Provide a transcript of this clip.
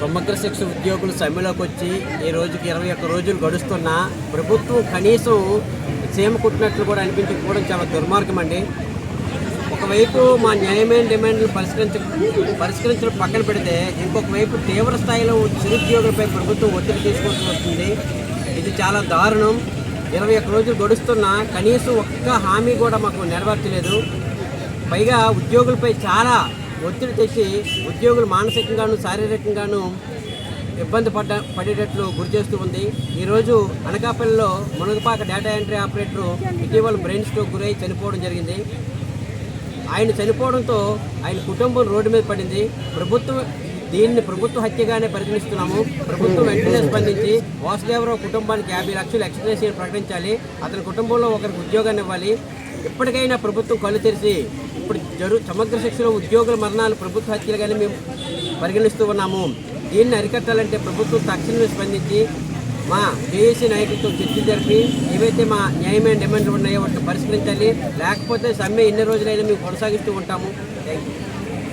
సమగ్ర శిక్ష ఉద్యోగులు సమ్మెలోకి వచ్చి ఈ రోజుకి ఇరవై ఒక్క రోజులు గడుస్తున్నా ప్రభుత్వం కనీసం సీమ కుట్టినట్లు కూడా అనిపించకపోవడం చాలా దుర్మార్గం అండి. ఒకవైపు మా న్యాయమైన డిమాండ్లు పరిష్కరించ పరిష్కరించడం పక్కన పెడితే ఇంకొక వైపు తీవ్ర స్థాయిలో నిరుద్యోగులపై ప్రభుత్వం ఒత్తిడి తీసుకుంటూ వస్తుంది. ఇది చాలా దారుణం. ఇరవై ఒక్క రోజులు గడుస్తున్నా కనీసం ఒక్క హామీ కూడా మాకు నెరవేర్చలేదు. పైగా ఉద్యోగులపై చాలా ఒత్తిడి తెచ్చి ఉద్యోగులు మానసికంగాను శారీరకంగాను ఇబ్బంది పడ్డ పడేటట్లు గురి చేస్తూ ఉంది. ఈరోజు అనకాపల్లిలో మునగపాక డేటా ఎంట్రీ ఆపరేటర్ ఇటీవల బ్రెయిన్ స్ట్రోక్ గురై చనిపోవడం జరిగింది. ఆయన చనిపోవడంతో ఆయన కుటుంబం రోడ్డు మీద పడింది. ప్రభుత్వం దీన్ని ప్రభుత్వ హత్యగానే పరిగణిస్తున్నాము. ప్రభుత్వం వెంటనే స్పందించి వాసుదేవరావు కుటుంబానికి యాభై లక్షలు ఎక్స్ప్రెషన్ ప్రకటించాలి. అతని కుటుంబంలో ఒకరికి ఉద్యోగాన్ని ఇవ్వాలి. ఇప్పటికైనా ప్రభుత్వం కళ్ళు తెరిచి ఇప్పుడు జరు సమగ్ర శిక్షలో ఉద్యోగుల మరణాలు ప్రభుత్వ హత్యలుగానే మేము పరిగణిస్తూ ఉన్నాము. దీన్ని అరికట్టాలంటే ప్రభుత్వం తక్షణమే స్పందించి మా జేఏసీ నాయకులతో చర్చ జరిపి ఏవైతే మా న్యాయమైన డిమాండ్లు ఉన్నాయో వాటిని పరిష్కరించాలి. లేకపోతే సమ్మె ఎన్ని రోజులైనా మేము కొనసాగిస్తూ ఉంటాము. Thank you